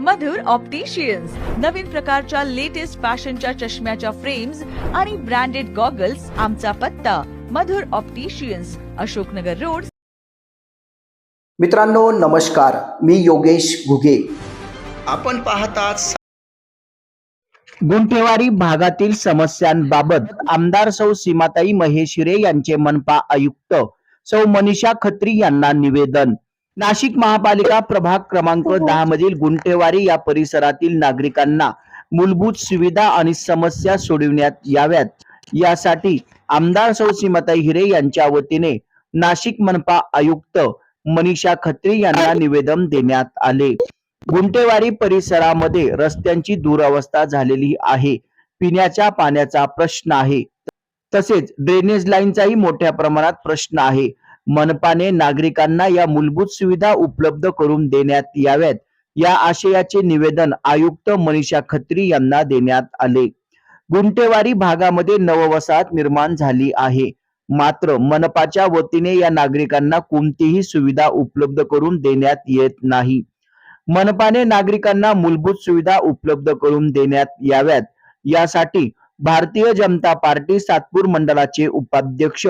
मधुर opticians नवीन प्रकारच्या latest फॅशनच्या चष्म्याच्या फ्रेम्स आणि ब्रँडेड गॉगल्स आमचा पत्ता. Madhur opticians Ashoknagar road. मित्रांनो नमस्कार. मी योगेश घुगे. आपण पाहतात गुंठेवारी भागातील समस्यांबाबत आमदार सौ सीमाताई महेशिरे यांचे मनपा आयुक्त सौ मनीषा खत्री यांना निवेदन. नाशिक महापालिका प्रभाग क्रमांक दहा मधील गुंठेवारी या परिसरातील नागरिकांना मूलभूत सुविधा आणि समस्या सोडविण्यात याव्यात. यासाठी आमदार सौ सीमाताई हिरे यांच्या वतीने नाशिक मनपा आयुक्त मनीषा खत्री यांना निवेदन देण्यात आले. गुंटेवारी परिसरामध्ये रस्त्यांची दुरवस्था झालेली आहे. पिण्याच्या पाण्याचा प्रश्न आहे. तसेच ड्रेनेज लाईनचाही मोठ्या प्रमाणात प्रश्न आहे. मनपाने नागरिकांना या मूलभूत सुविधा उपलब्ध करून देण्यात याव्यात. या आशयाचे निवेदन आयुक्त मनीषा खत्री यांना देण्यात आले. गुंटेवारी भागामध्ये नववसाहत निर्माण झाली आहे. मात्र मनपाच्या वतीने या नागरिकांना कोणतीही सुविधा उपलब्ध करून देण्यात येत नाही. मनपाने नागरिकांना मूलभूत सुविधा उपलब्ध करून देण्यात याव्यात. यासाठी भारतीय जनता पार्टी सातपूर मंडळाचे उपाध्यक्ष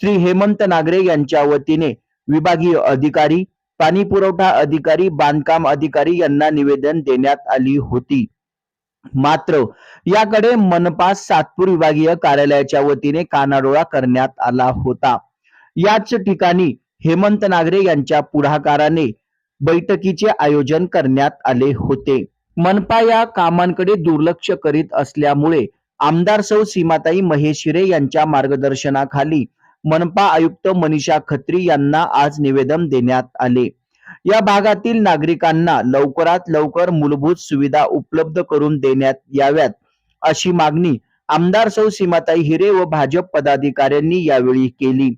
श्री हेमंत नागरे यांच्या वतीने विभागीय अधिकारी पाणी पुरवठा अधिकारी बांधकाम अधिकारी यांना निवेदन देण्यात आली होती. मात्र याकडे मनपा सातपूर विभागीय कार्यालयाच्या वतीने कानाडोळा करण्यात आला होता. याच ठिकाणी हेमंत नागरे यांच्या पुढाकाराने बैठकीचे आयोजन करण्यात आले होते. मनपा या कामांकडे दुर्लक्ष करीत असल्यामुळे आमदार सौ सीमाताई महेशिरे यांच्या मार्गदर्शनाखाली मनपा आयुक्त मनीषा खत्री यांना आज निवेदन देण्यात आले. या भागातील नागरिकांना लवकरात लवकर मूलभूत सुविधा उपलब्ध करून देण्यात याव्यात अशी मागणी आमदार सौ सीमाताई हिरे व भाजप पदाधिकाऱ्यांनी यावेळी केली.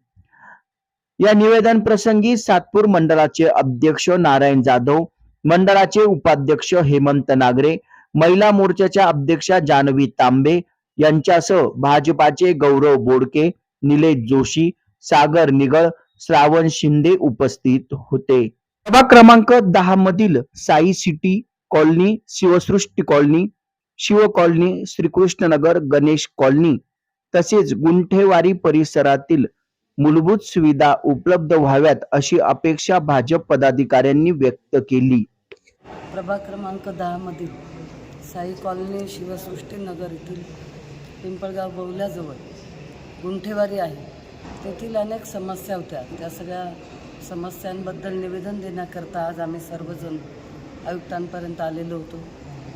या निवेदन प्रसंगी सातपूर मंडळाचे अध्यक्ष नारायण जाधव मंडळाचे उपाध्यक्ष हेमंत नागरे महिला मोर्चाच्या अध्यक्षा जानवी तांबे यांच्यासह भाजपाचे गौरव बोडके निलेश जोशी सागर निगळ श्रावण शिंदे उपस्थित होते. सभा क्रमांक दहा मधील Sai city colony Shivsrushti colony Shiv colony Shrikrishnanagar Ganesh colony तसेच गुंठेवारी परिसरातील मूलभूत सुविधा उपलब्ध व्हाव्यात अशी अपेक्षा भाजप पदाधिकाऱ्यांनी व्यक्त केली. प्रभाग क्रमांक दहामधील साई कॉलनी शिवसृष्टीनगर येथील पिंपळगाव बवल्याजवळ गुंठेवारी आहे. तेथील अनेक समस्या होत्या. त्या सगळ्या समस्यांबद्दल निवेदन देण्याकरता आज आम्ही सर्वजण आयुक्तांपर्यंत आलेलो होतो.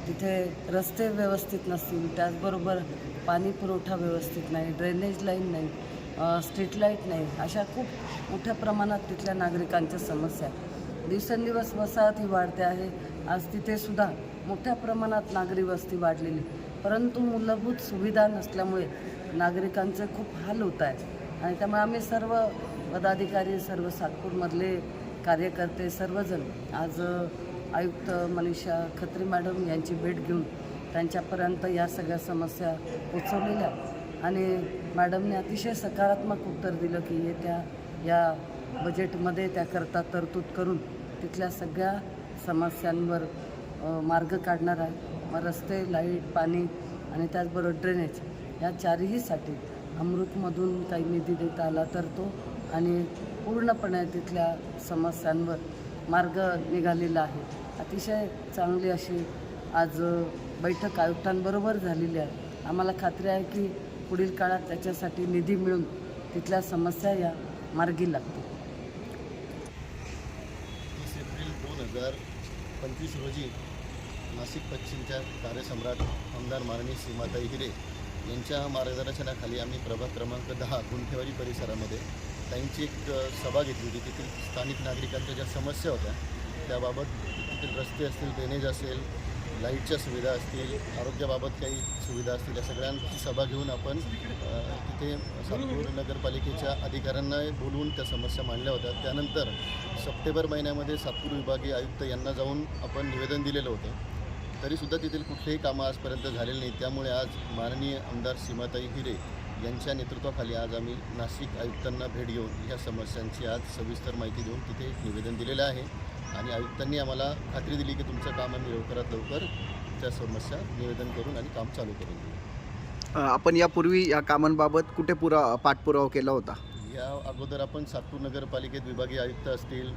तिथे रस्ते व्यवस्थित नसतील त्याचबरोबर पाणी पुरवठा व्यवस्थित नाही ड्रेनेज लाईन नाही स्ट्रीट लाइट नाही अशा खूप मोठ्या प्रमाणात तिथल्या नागरिकांच्या समस्या दिवसेंदिवस वसाहत ही वाढते आहे. आज तिथेसुद्धा मोठ्या प्रमाणात नागरी वस्ती वाढलेली परंतु मूलभूत सुविधा नसल्यामुळे नागरिकांचे खूप हाल होत आहेत आणि त्यामुळे आम्ही सर्व पदाधिकारी सर्व सातपूरमधले कार्यकर्ते सर्वजण आज आयुक्त मनीषा खत्री मॅडम यांची भेट घेऊन त्यांच्यापर्यंत या सगळ्या समस्या पोचवलेल्या आणि मॅडमने अतिशय सकारात्मक उत्तर दिलं की येत्या या बजेटमध्ये त्याकरता तरतूद करून तिथल्या सगळ्या समस्यांवर मार्ग काढणार आहे. मग रस्ते लाइट पाणी आणि त्याचबरोबर ड्रेनेज या चारहीसाठी अमृतमधून काही निधी देता आला तर तो आणि पूर्णपणे तिथल्या समस्यांवर मार्ग निघालेला आहे. अतिशय चांगली अशी आज बैठक आयुक्तांबरोबर झालेली आहे. आम्हाला खात्री आहे की पुढील काळात त्याच्यासाठी निधी मिळून तिथल्या समस्या या मार्गी लागतील. तीस एप्रिल दोन हजार पंचवीस रोजी नाशिक पश्चिमच्या कार्यसम्राट आमदार माननीय सीमाताई हिरे यांच्या मार्गदर्शनाखाली आम्ही प्रभाग क्रमांक दहा गुंठेवारी परिसरामध्ये त्यांची एक सभा घेतली होती. तेथील स्थानिक नागरिकांच्या ज्या समस्या होत्या त्याबाबत तेथील रस्ते असतील ड्रेनेज असेल लाईटच्या सुविधा असतील आरोग्याबाबत काही सुविधा असतील या सगळ्यांची सभा घेऊन आपण तिथे सातपूर नगरपालिकेच्या अधिकाऱ्यांना बोलवून त्या समस्या मांडल्या होत्या. त्यानंतर सप्टेंबर महिन्यामध्ये सातपूर विभागीय आयुक्त यांना जाऊन आपण निवेदन दिलेलं होतं. तरीसुद्धा तेथील कुठलेही कामं आजपर्यंत झालेली नाही त्यामुळे आज माननीय आमदार सीमाताई हिरे यांच्या नेतृत्वाखाली आज आम्ही नाशिक आयुक्तांना भेट घेऊन ह्या समस्यांची आज सविस्तर माहिती देऊन तिथे एक निवेदन दिलेलं आहे. आणि आयुक्तांनी आम्हाला खात्री दिली की तुमचं काम आम्ही लवकरात लवकर त्या समस्या निवेदन करून आणि काम चालू करून देऊ. आपण यापूर्वी या कामांबाबत कुठे पुरा पाठपुरावा केला होता? या अगोदर आपण सातपूर नगरपालिकेत विभागीय आयुक्त असतील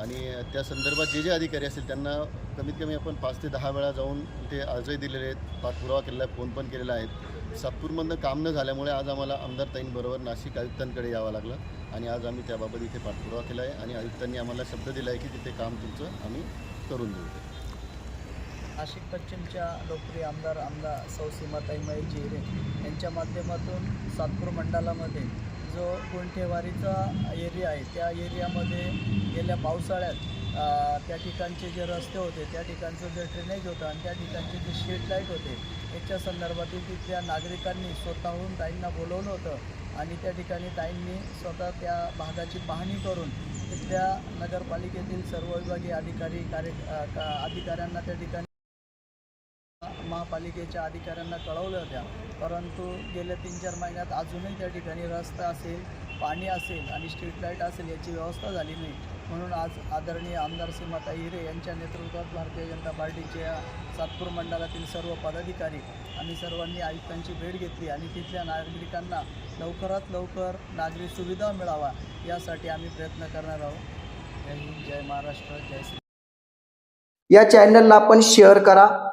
आणि त्या संदर्भात जे जे अधिकारी असतील त्यांना कमीत कमी आपण पाच ते दहा वेळा जाऊन ते अर्जही दिलेले आहेत. पाठपुरावा केलेला आहे फोन पण केलेला आहे. सातपूरमधनं काम न झाल्यामुळे आज आम्हाला आमदार ताईंबरोबर नाशिक आयुक्तांकडे यावं लागलं आणि आज आम्ही त्याबाबत इथे पाठपुरावा केला आहे आणि आयुक्तांनी आम्हाला शब्द दिला आहे की तिथे काम तुमचं आम्ही करून देऊ. नाशिक पश्चिमच्या लोकप्रिय आमदार आमदार सौ सीमाताई महेश यांच्या माध्यमातून सातपूर मंडळामध्ये जो गुंठेवारीचा एरिया आहे त्या एरियामध्ये गेल्या पावसाळ्यात त्या ठिकाणचे जे रस्ते होते त्या ठिकाणचं जे ड्रेनेज होतं आणि त्या ठिकाणचे जे स्ट्रीट लाइट होते याच्या संदर्भातील तिथल्या नागरिकांनी स्वतःहून ताईंना बोलवलं होतं आणि त्या ठिकाणी ताईंनी स्वतः त्या भागाची पाहणी करून तिथल्या नगरपालिकेतील सर्व विभागीय अधिकारी कार्य का- अधिकाऱ्यांना त्या ठिकाणी महापालिकेच्या अधिकाऱ्यांना कळवल्या होत्या. परंतु गेल्या तीन चार महिन्यात अजूनही त्या ठिकाणी रस्ता असेल पाणी असेल आणि स्ट्रीट लाइट असेल याची व्यवस्था झाली नाही. म्हणून आज आदरणीय आमदार सीमाता हिरे यांच्या नेतृत्वात भारतीय जनता पार्टीच्या सातपूर मंडळातील सर्व पदाधिकारी आम्ही सर्वांनी आयुक्तांची भेट घेतली आणि तिथल्या नागरिकांना लवकरात लवकर नागरी सुविधा मिळावा यासाठी आम्ही प्रयत्न करणार आहोत. जय हिंद जय महाराष्ट्र जय श्री या चॅनलला आपण शेअर करा.